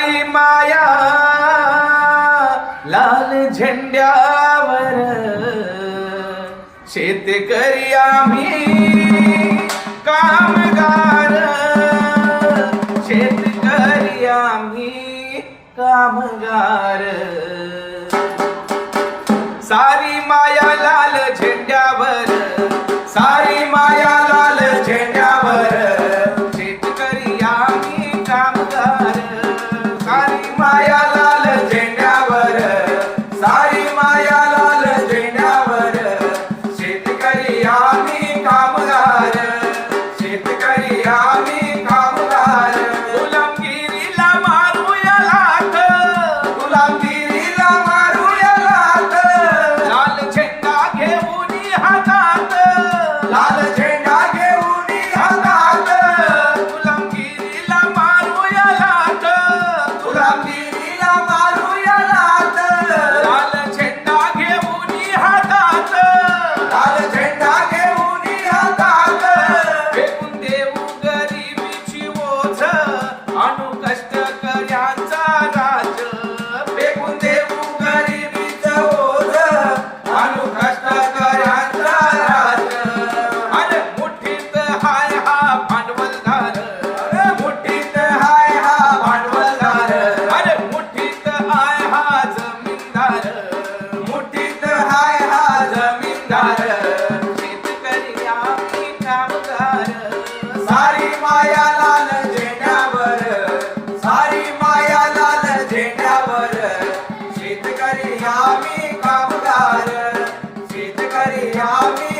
लावली माया लाल झेंड्यावर शेतकरी आम्ही कामगार. शेतकरी आम्ही कामगार. सारी मायाला Olha, já me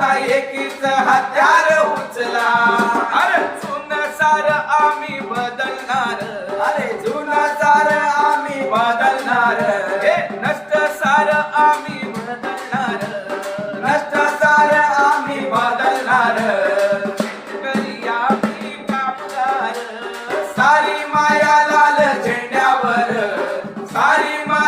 आता एकीच हत्यार उचला. अरे! जुन सार आम्ही बदलणार. अरे! जुन सार आम्ही बदलणार. नष्ट सार आम्ही बदलणार. नष्ट सार आम्ही बदलणार. सारी माया लाल झेंड्यावर. सारी माया